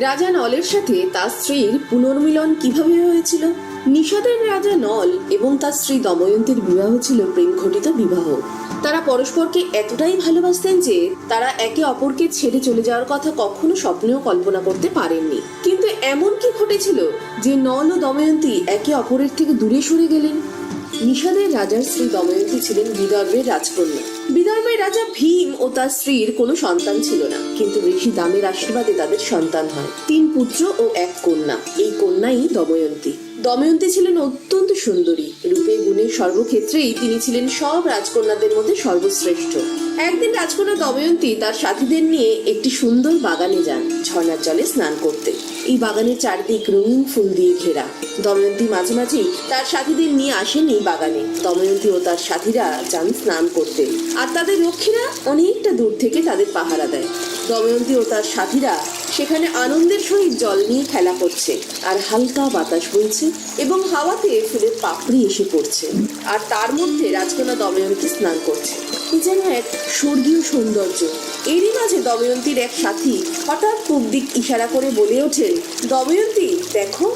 রাজা নলের সাথে তার স্ত্রীর পুনর্মিলন কীভাবে হয়েছিল? নিষাদের রাজা নল এবং তার স্ত্রী দময়ন্তীর বিবাহ ছিল প্রেম ঘটিত বিবাহ। তারা পরস্পরকে এতটাই ভালোবাসতেন যে তারা একে অপরকে ছেড়ে চলে যাওয়ার কথা কখনো স্বপ্নেও কল্পনা করতে পারেননি। কিন্তু এমন কি ঘটেছিল যে নল ও দময়ন্তী একে অপরের থেকে দূরে সরে গেলেন? নিষাদের রাজার স্ত্রী দময়ন্তী ছিলেন বিদর্ভের রাজকন্যা। বিদর্ভের রাজা ভীম ও তার স্ত্রীর কোনো সন্তান ছিল না। কিন্তু ঋষি দামের আশীর্বাদে তাদের সন্তান হয়। তিন পুত্র ও এক কন্যা। এই কন্যাই দময়ন্তী। দময়ন্তী ছিলেন অত্যন্ত সুন্দরী। রূপে গুণে সর্বক্ষেত্রেই তিনি ছিলেন সব রাজকন্যাদের মধ্যে সর্বশ্রেষ্ঠ। একদিন রাজকন্যা দময়ন্তী তার সাথীদের নিয়ে একটি সুন্দর বাগানে যান, ঝর্ণার জলে স্নান করতে। এই বাগানের চারদিক রঙিন ফুল দিয়ে ঘেরা। দময়ন্তী মাঝে মাঝে তার সাথীদের নিয়ে আসেন এই বাগানে। দময়ন্তী ও তার সাথীরা যান স্নান করতে। আর তাদের রক্ষীরা অনেকটা দূর থেকে তাদের পাহারা দেয়। দময়ন্তী ও তার সাথীরা সেখানে আনন্দের সহিত জল নিয়ে খেলা করছে আর হালকা বাতাস বইছে এবং হাওয়াতে ফুলের পাপড়ি এসে পড়ছে। আর তার মধ্যে রাজকন্যা দময়ন্তী স্নান করছে। যেন এক স্বর্গীয় সৌন্দর্য। এরই মাঝে দময়ন্তীর এক সাথী হঠাৎ পূব দিক ইশারা করে বলে ওঠেন, দময়ন্তী, দেখো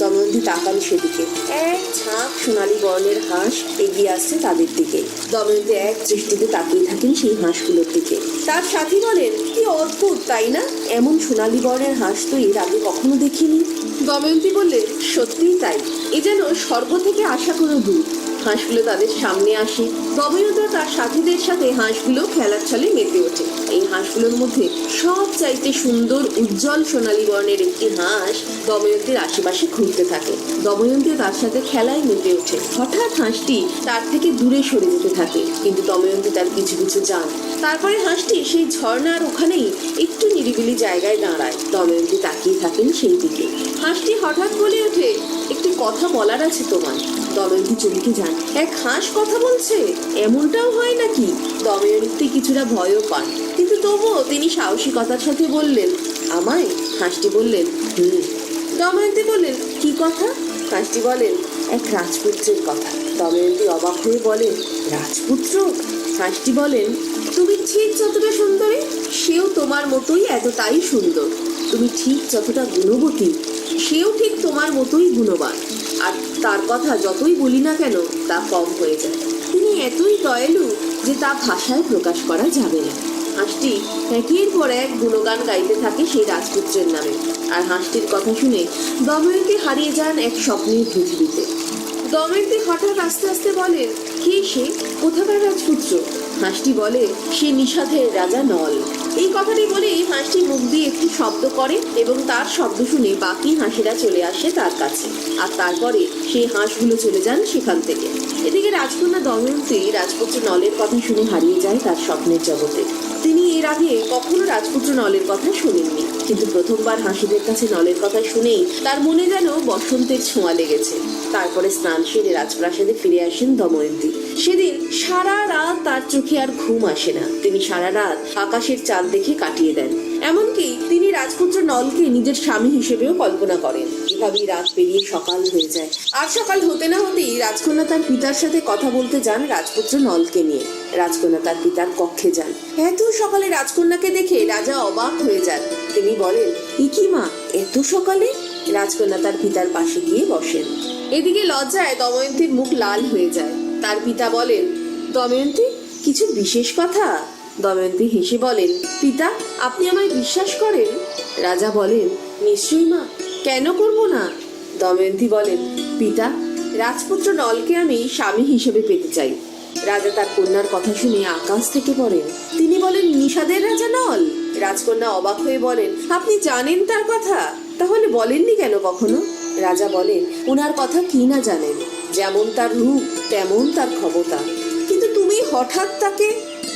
দময়ন্তী তাকাল সেদিকে। এক ঝাঁক সোনালি বর্ণের হাঁস এগিয়ে আসছে তাদের দিকে। দময়ন্তী এক দৃষ্টিতে তাকিয়ে থাকেন সেই হাঁসগুলোর দিকে। তার সাথী বলেন, কি অদ্ভুত, তাই না? এমন সোনালি বর্ণের হাঁস তো এর আগে কখনো দেখিনি। দময়ন্তী বললেন, সত্যিই তাই। এ যেন স্বর্গ থেকে আসা কোনো দূত। হাঁসগুলো তাদের সামনে আসে। দময়ন্ত তার সাথীদের সাথে হাঁসগুলো খেলার ছলে মেতে ওঠে। এই হাঁসগুলোর মধ্যে সব চাইতে সুন্দর, উজ্জ্বল সোনালী বর্ণের একটি হাঁস দময়ন্তীর আশেপাশে ঘুরতে থাকে। দময়ন্তী তার সাথে খেলায় মেতে ওঠে। হঠাৎ হাঁসটি তার থেকে দূরে সরে যেতে থাকে, কিন্তু দময়ন্তী তার কিছু কিছু যান তারপরে হাঁসটি সেই ঝর্ণার ওখানেই একটু নিরিবিলি জায়গায় দাঁড়ায়। দময়ন্তী তাকিয়ে থাকেন সেই দিকে। হাঁসটি হঠাৎ বলে ওঠে, একটি কথা বলার আছে তোমার। দময়ন্তী চমকে যান। এক হাঁস কথা বলছে, এমনটাও হয় নাকি? দময়ন্তী কিছুটা ভয়ও পান। কিন্তু তবুও তিনি সাহসিকতার সাথে বললেন, আমায়? হাঁসটি বললেন, হুম। দময়ন্তী বললেন, কি কথা? হাঁসটি বলেন, এক রাজপুত্রের কথা। দময়ন্তী অবাক হয়ে বলেন, রাজপুত্র? হাঁসটি বলেন, তুমি ঠিক যতটা সুন্দরী, সেও তোমার মতোই এতটাই সুন্দর। তুমি ঠিক যতটা গুণবতী, সেও ঠিক তোমার মতোই গুণবান। আর তার কথা যতই বলি না কেন, তা কম হয়ে যায়। তিনি এতই দয়ালু যে তা ভাষায় প্রকাশ করা যাবে না। হাঁসটি একের পর এক গুণগান গাইতে থাকে সেই রাজপুত্রের নামে। আর হাঁসটির কথা শুনে দময়ন্তী হারিয়ে যান এক স্বপ্নের পৃথিবীতে দময়ন্তী হঠাৎ আস্তে আস্তে বলেন কে সে? কোথাকার রাজপুত্র? হাঁসটি বলে, সে নিষাধের রাজা নল। এই কথাটি বলে হাঁসটি মুখ দিয়ে একটি শব্দ করে এবং তার শব্দ শুনে বাকি হাঁসেরা চলে আসে তার কাছে। আর তারপরে সেই হাঁসগুলো চলে যান সেখান থেকে। এদিকে রাজকন্যা দময়ন্তী রাজপুত্র নলের কথা শুনে হারিয়ে যায় তার স্বপ্নের জগতে। তিনি এর আগে কখনো রাজপুত্র নলের কথা শোনেননি। কিন্তু প্রথমবার হাসিদের কাছে নলের কথা শুনেই তার মনে যেন বসন্তের ছোঁয়া লেগেছে। তারপরে স্নান সেরে রাজপ্রাসাদে ফিরে আসেন দময়ন্তী। সেদিন সারা রাত তার চোখে আর ঘুম আসে না। তিনি সারা রাত আকাশের চাঁদ দেখে কাটিয়ে দেন। এমনকি তিনি রাজপুত্র নলকে নিজের স্বামী হিসেবেও কল্পনা করেন। এভাবেই রাত পেরিয়ে সকাল হয়ে যায়। আর সকাল হতে না হতেই রাজকন্যা তার পিতার সাথে কথা বলতে যান রাজপুত্র নলকে নিয়ে। রাজকন্যা তার পিতার কক্ষে যান। এত সকালে রাজকন্যাকে দেখে রাজা অবাক হয়ে যান। তিনি বলেন ইকি মা, এত সকালে? রাজকন্যা তার পিতার পাশে গিয়ে বসেন। এদিকে লজ্জায় দময়ন্তীর মুখ লাল হয়ে যায়। তার পিতা বলেন, দময়ন্তী, কিছু বিশেষ কথা? দময়ন্তী হেসে বলেন, পিতা, আপনি আমায় বিশ্বাস করেন? রাজা বলেন, নিশ্চয়ই মা, কেন করব না? দময়ন্তী বলেন, পিতা, রাজপুত্র নলকে আমি স্বামী হিসেবে পেতে চাই। রাজা তার কন্যার কথা শুনে আকাশ থেকে পড়েন, তিনি বলেন, নিষাদের রাজা নল? রাজকন্যা অবাক হয়ে বলেন, আপনি জানেন তার কথা, তাহলে বলেননি কেন কখনো? রাজা বলেন ওনার কথা কি না জানেন? যেমন তার রূপ, তেমন তার ক্ষমতা। কিন্তু তুমি হঠাৎ তাকে,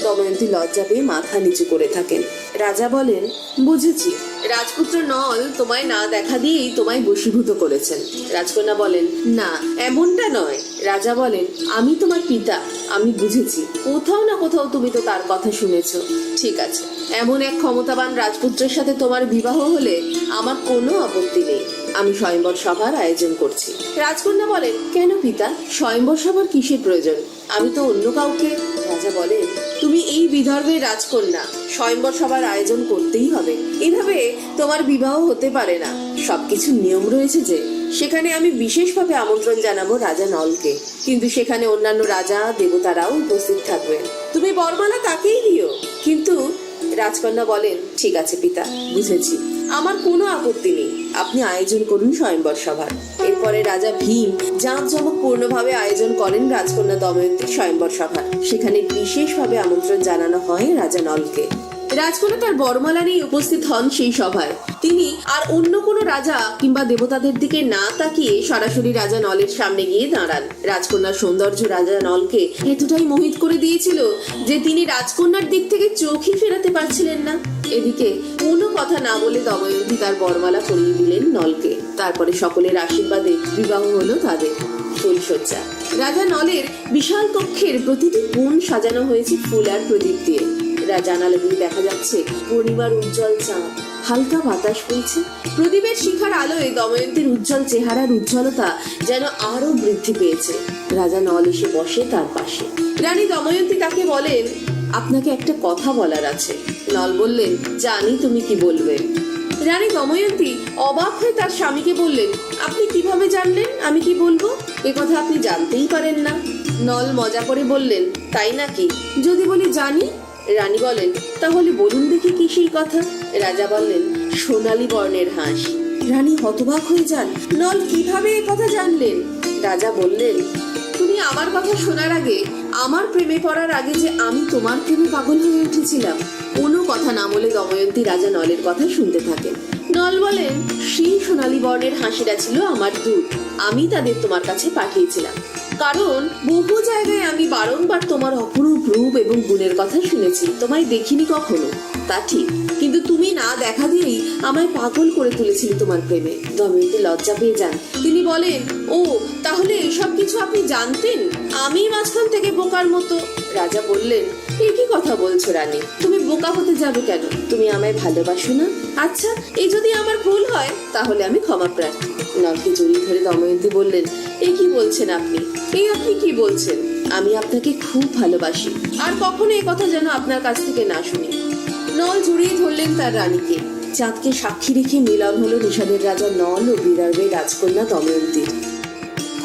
দময়ন্তী লজ্জা পেয়ে মাথা নিচু করে থাকেন। রাজা বলেন, বুঝেছি। রাজপুত্র নল, তোমায় না দেখা দিয়েই তোমায় বশীভূত করেছেন। রাজকন্যা বলেন, না, এমনটা নয়। রাজা বলেন, আমি তোমার পিতা, আমি বুঝেছি। কোথাও না কোথাও তুমি তো তার কথা শুনেছ। ঠিক আছে, এমন এক ক্ষমতাবান রাজপুত্রের সাথে তোমার বিবাহ হলে আমার কোনো আপত্তি নেই। আমি স্বয়ংবর সভার আয়োজন করছি। রাজকন্যা বলেন, কেন পিতা? স্বয়ংবর সভার কিসের প্রয়োজন? আমি তো অন্য কাউকে রাজা বলেন, তুমি এই বিদর্ভের রাজকন্যা। স্বয়ংবর সভার আয়োজন করতেই হবে। এভাবে তোমার বিবাহ হতে পারে না। সবকিছু নিয়ম রয়েছে যে, সেখানে আমি বিশেষভাবে আমন্ত্রণ জানাব রাজা নলকে। কিন্তু সেখানে অন্যান্য রাজা, দেবতারাও উপস্থিত থাকবেন। তুমি বরমালা তাকেই দিও। কিন্তু রাজকন্যা বলেন, ঠিক আছে পিতা, বুঝেছি। আমার কোনো আপত্তি নেই। আপনি আয়োজন করুন স্বয়ংবর সভার। এরপরে রাজা ভীম জাঁকজমক পূর্ণভাবে আয়োজন করেন রাজকন্যা দময়ন্তীর স্বয়ংবর সভার। সেখানে বিশেষভাবে আমন্ত্রণ জানানো হয় রাজা নলকে। রাজকন্যা তার বর্মালা নিয়ে উপস্থিত হন সেই সভায়। তিনি আর অন্য কোনো রাজা কিংবা দেবতাদের দিকে না তাকিয়ে সরাসরি রাজা নলের সামনে গিয়ে দাঁড়ান। রাজকন্যার সৌন্দর্য রাজা নলকে এতটাই মোহিত করে দিয়েছিল যে তিনি রাজকন্যার দিক থেকে চোখই ফেরাতে পারছিলেন না। এদিকে কোনো কথা না বলে দময়ন্তী তার বরমালা পরিয়ে দিলেন নলকে। তারপরে সকলের আশীর্বাদে বিবাহ হলো তাদের। ফুলসজ্জা রাজা নলের বিশাল কক্ষের প্রতিটি কোণ সাজানো হয়েছে ফুল আর প্রদীপ দিয়ে। জানালা দিয়ে দেখা যাচ্ছে পূর্ণিমার উজ্জ্বল চাঁদ হালকা বাতাস বইছে। প্রদীপের শিখার আলোয় দময়ন্তীর উজ্জ্বল চেহারার উজ্জ্বলতা যেন আরও বৃদ্ধি পেয়েছে। রাজা নল এসে বসে তার পাশে। রানী দময়ন্তী তাকে বলেন, আপনাকে একটা কথা বলার আছে। নল বললেন, জানি তুমি কি বলবে। রানী দময়ন্তী অবাক হয়ে তার স্বামীকে বললেন, আপনি কীভাবে জানলেন আমি কি বলব? এ কথা আপনি জানতেই পারেন না। নল মজা করে বললেন, তাই নাকি? যদি বলি জানি রানী বলেন, তাহলে বলুন দেখি কি সেই কথা? রাজা বললেন, সোনালী বর্ণের হাঁস। রানী হতবাক হয়ে যান, নল, কীভাবে এ কথা জানলেন? রাজা বললেন, তুমি আমার কথা শোনার আগে, আমার প্রেমে পড়ার আগে যে আমি তোমার প্রেমে পাগল হয়ে উঠেছিলাম, কোনো কথা না বলে দময়ন্তী রাজা নলের কথা শুনতে থাকেন। নল বলেন, সেই সোনালী বর্ণের হাসিটা ছিল আমার দূত, আমি তাদের তোমার কাছে পাঠিয়েছিলাম। কারণ বহু জায়গায় আমি বারংবার তোমার অপরূপ রূপ এবং গুণের কথা শুনেছি। তোমায় দেখিনি কখনো? তা ঠিক। কিন্তু তুমি না দেখা দিয়েই আমায় পাগল করে তুলেছিলে তোমার প্রেমে। দময়ন্তী লজ্জা পেয়ে যান। তিনি বলেন, ও, তাহলে এসব কিছু আপনি জানতেন? আমি মাঝখান থেকে বোকার মতো রাজা বললেন, এ কি কথা বলছো রানী? তুমি বোকা হতে যাবে কেন? তুমি আমায় ভালোবাসো না? আচ্ছা এই যদি আমার ভুল হয়, তাহলে আমি ক্ষমা প্রার্থী। নলকে জড়িয়ে ধরে দময়ন্তী বললেন, এ কি বলছেন আপনি? এই আপনি কি বলছেন? আমি আপনাকে খুব ভালোবাসি। আর কখনো এই কথা যেন আপনার কাছ থেকে না শুনি। নল জড়িয়ে ধরলেন তার রানীকে। চাঁদকে সাক্ষী রেখে মিলন হলো নিষাদের রাজা নল ও বিদর্ভের রাজকন্যা দময়ন্তীর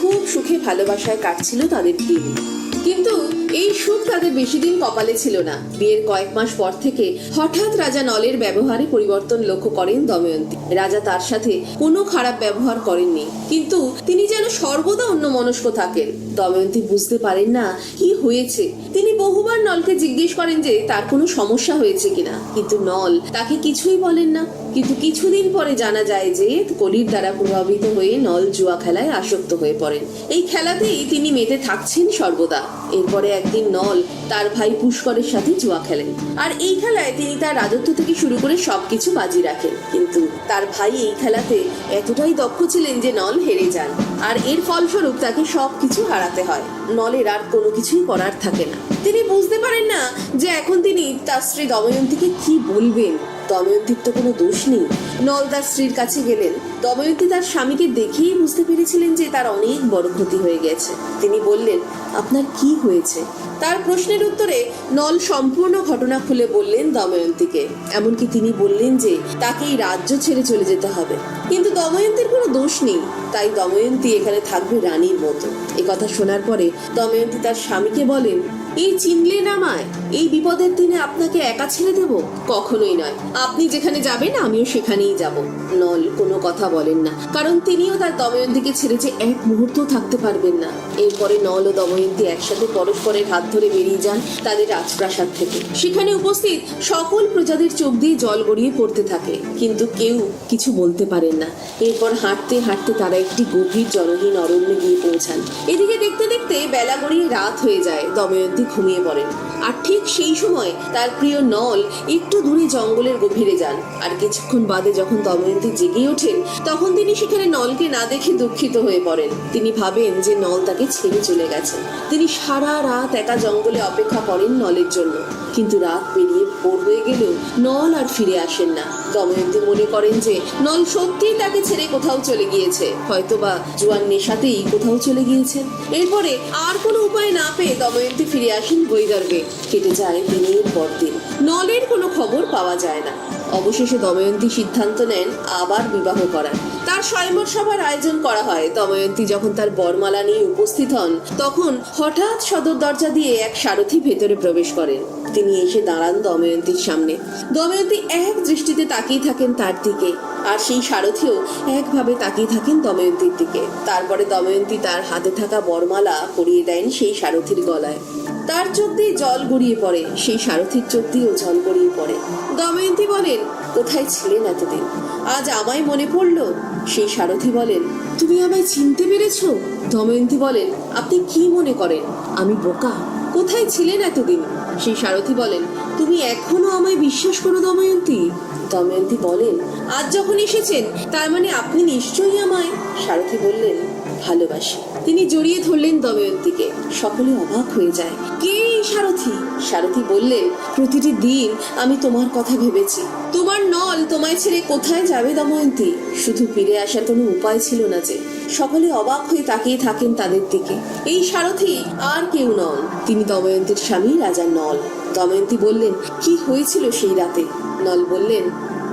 খুব সুখে ভালোবাসায় কাটছিল তাদের দিন কিন্তু এই সুখ তাদের বেশি দিন কপালে ছিল না। বিয়ের কয়েক মাস পর থেকে হঠাৎ রাজা নলের ব্যবহারে পরিবর্তন লক্ষ্য করেন দময়ন্তী। রাজা তার সাথে কোনো খারাপ ব্যবহার করেননি, কিন্তু তিনি যেন সর্বদা অন্য মনস্ক থাকেন। দময়ন্তী বুঝতে পারেন না কি হয়েছে। তিনি বহুবার নলকে জিজ্ঞেস করেন যে তার কোনো সমস্যা হয়েছে কিনা, কিন্তু নল তাকে কিছুই বলেন না। কিন্তু কিছুদিন পরে জানা যায় যে কলির দ্বারা প্রভাবিত হয়ে নল জুয়া খেলায় আসক্ত হয়ে পড়েন। এই খেলাতেই তিনি মেতে থাকছেন সর্বদা। এরপরে একদিন নল তার ভাই পুষ্করের সাথে জুয়া খেলেন। আর এই খেলায় তিনি তার রাজত্ব থেকে শুরু করে সবকিছু বাজি রাখেন। কিন্তু তার ভাই এই খেলাতে এতটাই দক্ষ ছিলেন যে নল হেরে যান। আর এর ফলস্বরূপ তাকে সবকিছু হারাতে হয়। নলের আর কোনো কিছুই করার থাকে না। তিনি বুঝতে পারেন না যে এখন তিনি তার স্ত্রী দময়ন্তীকে কি বলবেন। দময়ন্তীর তো কোনো দোষ নেই। নল তার স্ত্রীর কাছে গেলেন। দময়ন্তী তার স্বামীকে দেখেই বুঝতে পেরেছিলেন যে তার অনেক বড় ক্ষতি হয়ে গেছে। তিনি বললেন, আপনার কি হয়েছে? তার প্রশ্নের উত্তরে নল সম্পূর্ণ ঘটনা খুলে বললেন দময়ন্তীকে। এমনকি তিনি বললেন যে তাকে এই রাজ্য ছেড়ে চলে যেতে হবে। কিন্তু দময়ন্তীর কোনো দোষ নেই। তাই দময়ন্তী এখানে থাকবে রানীর মতো। কথা শোনার পরে দময়ন্তী তার স্বামীকে বলেন, এই চিনলেন আমায়? এই বিপদের দিনে আপনাকে একা ছেড়ে দেব? কখনোই নয়। আপনি যেখানে যাবেন, আমিও সেখানেই যাব। নল, কোনো কথা বলেন না। কারণ তিনিও তার দময়ন্তীকে ছেড়ে যে এক মুহূর্ত থাকতে পারবেন না। এরপরে নল ও দময়ন্তী একসাথে পরস্পরের হাত ধরে বেরিয়ে যান তাদের রাজপ্রাসাদ থেকে। সেখানে উপস্থিত সকল প্রজাদের চোখ দিয়ে জল গড়িয়ে পড়তে থাকে। কিন্তু কেউ কিছু বলতে পারেন না। এরপর হাঁটতে হাঁটতে তারা একটি গভীর জনহীন অরণ্যে গিয়ে পৌঁছান। এদিকে দেখতে দেখতে বেলা গড়িয়ে রাত হয়ে যায়। দময়ন্তী ঘুমিয়ে পড়েন। আর ঠিক সেই সময় তার প্রিয় নল একটু দূরে জঙ্গলের গভীরে যান। আর কিছুক্ষণ বাদে যখন দময়ন্তী জেগে ওঠেন, তখন তিনি সেখানে নলকে না দেখে দুঃখিত হয়ে পড়েন। তিনি ভাবেন যে নল তাকে ছেড়ে চলে গেছে। তিনি সারা রাত একা জঙ্গলে অপেক্ষা করেন নলের জন্য। কিন্তু রাত পেরিয়ে ভোর হয়ে গেলেও নল আর ফিরে আসেন না। দময়ন্তী মনে করেন যে নল সত্যিই তাকে ছেড়ে কোথাও চলে গিয়েছে। হয়তোবা জুয়ান নেশাতেই কোথাও চলে গিয়েছেন এরপরে আর কোনো উপায় না পেয়ে দময়ন্তী ফিরে আসেন বৈদর্ভে কেটে যায় দিনের পর দিন। নলের কোনো খবর পাওয়া যায় না। অবশেষে দময়ন্তী সিদ্ধান্ত নেন আবার বিবাহ করার। তার স্বয়ম্বর সভার আয়োজন করা হয়। দময়ন্তী যখন তার বরমালা নিয়ে উপস্থিত হন, তখন হঠাৎ সদর দরজা দিয়ে এক সারথি ভেতরে প্রবেশ করেন। তিনি এসে দাঁড়ান দময়ন্তীর সামনে। দময়ন্তী এক দৃষ্টিতে তাকিয়ে থাকেন তার দিকে, আর সেই সারথিও একভাবে তাকিয়ে থাকেন দময়ন্তীর দিকে। তারপরে দময়ন্তী তার হাতে থাকা বরমালা পরিয়ে দেন সেই সারথির গলায়। তার চোখ দিয়ে জল গড়িয়ে পড়ে, সেই সারথির চোখ দিয়েও জল গড়িয়ে পড়ে। দময়ন্তী বলেন, কোথায় ছিলেন এতদিন? আজ আমায় মনে পড়ল সেই সারথি বলেন, তুমি আমায় চিনতে পেরেছ? দময়ন্তী বলেন, আপনি কি মনে করেন? আমি বোকা। কোথায় ছিলেন এতদিন? সেই সারথি বলেন, তুমি এখনও আমায় বিশ্বাস করো দময়ন্তী দময়ন্তী বলেন, আজ যখন এসেছেন, তার মানে আপনি নিশ্চয়ই আমায়? সারথি বললেন, ভালোবাসি। তিনি জড়িয়ে ধরলেন দময়ন্তীকে সকলে অবাক হয়ে যায়। কে সারথি। সারথি বললেন, প্রতিটি দিন আমি তোমার কথা ভেবেছি। তোমার নল তোমায় ছেড়ে কোথায় যাবে দময়ন্তী? শুধু ফিরে আসার কোনো উপায় ছিল না যে। সকলে অবাক হয়ে তাকিয়ে থাকেন তাদের দিকে। এই সারথি আর কেউ নন। তিনি দময়ন্তীর স্বামী রাজা নল। দময়ন্তী বললেন, কি হয়েছিল সেই রাতে? নল বললেন,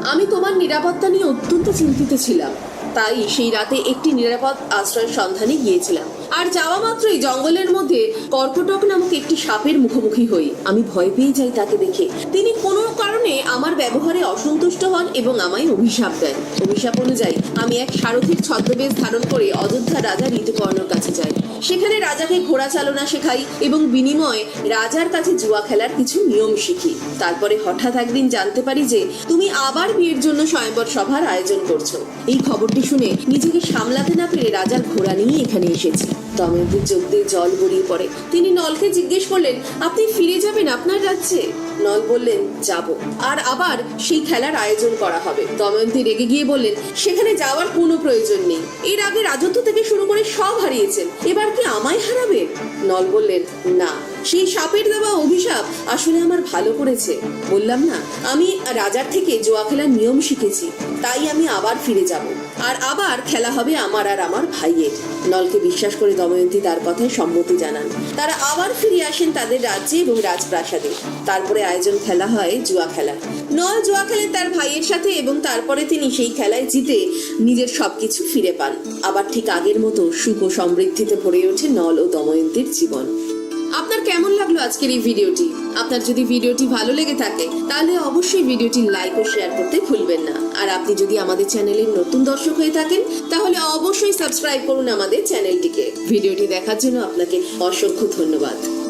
আমি তোমার নিরাপত্তা নিয়ে অত্যন্ত চিন্তিত ছিলাম। তাই সেই রাতে একটি নিরাপদ আশ্রয়ের সন্ধানে গিয়েছিলাম। আর যাওয়া মাত্রই জঙ্গলের মধ্যে কর্কটক নামক একটি সাপের মুখোমুখি হই। আমি ভয় পেয়ে যাই তাকে দেখে। তিনি কোনো কারণে আমার ব্যবহারে অসন্তুষ্ট হন এবং আমায় অভিশাপ দেন। অভিশাপ অনুযায়ী আমি এক সারথীর ছদ্মবেশ ধারণ করে অযোধ্যা রাজা ঋতুপর্ণর কাছে যাই। সেখানে রাজাকে ঘোড়া চালনা শেখাই এবং বিনিময়ে রাজার কাছে জুয়া খেলার কিছু নিয়ম শিখি। তারপরে হঠাৎ একদিন জানতে পারি যে, তুমি আবার বিয়ের জন্য স্বয়ংবর সভার আয়োজন করছ। এই খবরটি শুনে নিজেকে সামলাতে না পেরে রাজার ঘোড়া নিয়ে এখানে এসেছি। দময়ন্তীর চোখ দিয়ে জল গড়িয়ে পড়ে। তিনি নলকে জিজ্ঞেস করলেন, আপনি ফিরে যাবেন আপনার রাজ্যে? নল বললেন, যাব। আর আবার সেই খেলার আয়োজন করা হবে। দময়ন্তী রেগে গিয়ে বললেন, সেখানে যাওয়ার কোনো প্রয়োজন নেই। এর আগে রাজত্ব থেকে শুরু করে সব হারিয়েছেন। এবার কি আমায় হারাবে? নল বললেন, না। সেই সাপের দেওয়া অভিশাপ আসলে আমার ভালো করেছে। বললাম না, আমি রাজার থেকে জোয়া খেলার নিয়ম শিখেছি। তাই আমি আবার ফিরে যাব। আর আবার খেলা হবে আমার আর আমার ভাইয়ের। নলকে বিশ্বাস করে দময়ন্তী তার কথায় সম্মতি জানান। তারা আবার ফিরে আসেন তাদের রাজ্যে এবং রাজপ্রাসাদে। তারপরে আয়োজন খেলা হয় জুয়া খেলা নল জুয়া খেলেন তার ভাইয়ের সাথে এবং তারপরে তিনি সেই খেলায় জিতে নিজের সবকিছু ফিরে পান। আবার ঠিক আগের মতো সুখ ও সমৃদ্ধিতে ভরে ওঠে নল ও দময়ন্তীর জীবন। আপনার কেমন লাগল আজকের এই ভিডিওটি? আপনার যদি ভিডিওটি ভালো লেগে থাকে, তাহলে অবশ্যই ভিডিওটি লাইক ও শেয়ার করতে ভুলবেন না। আর আপনি যদি আমাদের চ্যানেলের নতুন দর্শক হয়ে থাকেন, তাহলে অবশ্যই সাবস্ক্রাইব করুন আমাদের চ্যানেলটিকে ভিডিওটি দেখার জন্য আপনাকে অসংখ্য ধন্যবাদ।